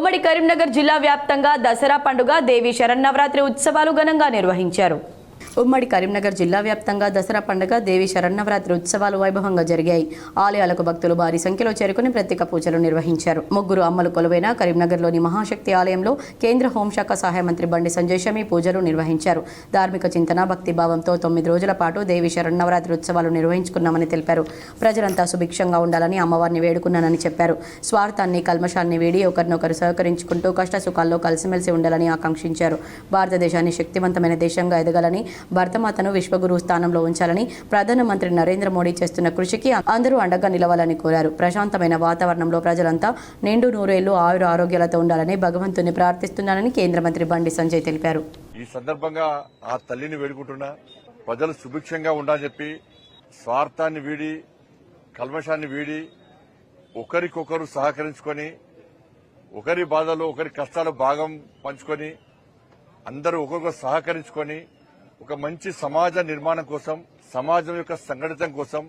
ఉమ్మడి కరీంనగర్ జిల్లా వ్యాప్తంగా దసరా పండుగ దేవి శరన్నవరాత్రి ఉత్సవాలు ఘనంగా నిర్వహించారు. ఉమ్మడి కరీంనగర్ జిల్లా వ్యాప్తంగా దసరా పండుగ దేవి శరన్నవరాత్రి ఉత్సవాలు వైభవంగా జరిగాయి. ఆలయాలకు భక్తులు భారీ సంఖ్యలో చేరుకుని ప్రత్యేక పూజలు నిర్వహించారు. ముగ్గురు అమ్మలు కొలువైన కరీంనగర్లోని మహాశక్తి ఆలయంలో కేంద్ర హోంశాఖ సహాయ మంత్రి బండి సంజయ్ షమి పూజలు నిర్వహించారు. ధార్మిక చింతన భక్తి భావంతో తొమ్మిది రోజుల పాటు దేవి శరన్నవరాత్రి ఉత్సవాలు నిర్వహించుకున్నామని తెలిపారు. ప్రజలంతా సుభిక్షంగా ఉండాలని అమ్మవారిని వేడుకున్నానని చెప్పారు. స్వార్థాన్ని కల్మషాన్ని వీడి ఒకరినొకరు సహకరించుకుంటూ కష్టసుఖాల్లో కలిసిమెలిసి ఉండాలని ఆకాంక్షించారు. భారతదేశాన్ని శక్తివంతమైన దేశంగా ఎదగాలని భరతమాతను విశ్వగురు స్థానంలో ఉంచాలని ప్రధానమంత్రి నరేంద్ర మోడీ చేస్తున్న కృషికి అందరూ అండగా నిలవాలని కోరారు. ప్రశాంతమైన వాతావరణంలో ప్రజలంతా నిండు నూరేళ్ళు ఆయుర ఆరోగ్యాలతో ఉండాలని భగవంతుని ప్రార్థిస్తున్నానని కేంద్ర మంత్రి బండి సంజయ్ తెలిపారు. ఈ సందర్భంగా ఆ తల్లిని వేడుకుంటున్నా ప్రజలు సుభిక్షంగా ఉండాలని చెప్పి స్వార్థాన్ని వీడి కల్మషాన్ని వీడి ఒకరికొకరు సహకరించుకొని ఒకరి బాధలు ఒకరి కష్టాలు భాగం పంచుకొని అందరూ ఒకరికొకరు సహకరించుకొని ఒక మంచి సమాజ నిర్మాణం కోసం సమాజం యొక్క సంఘటితం కోసం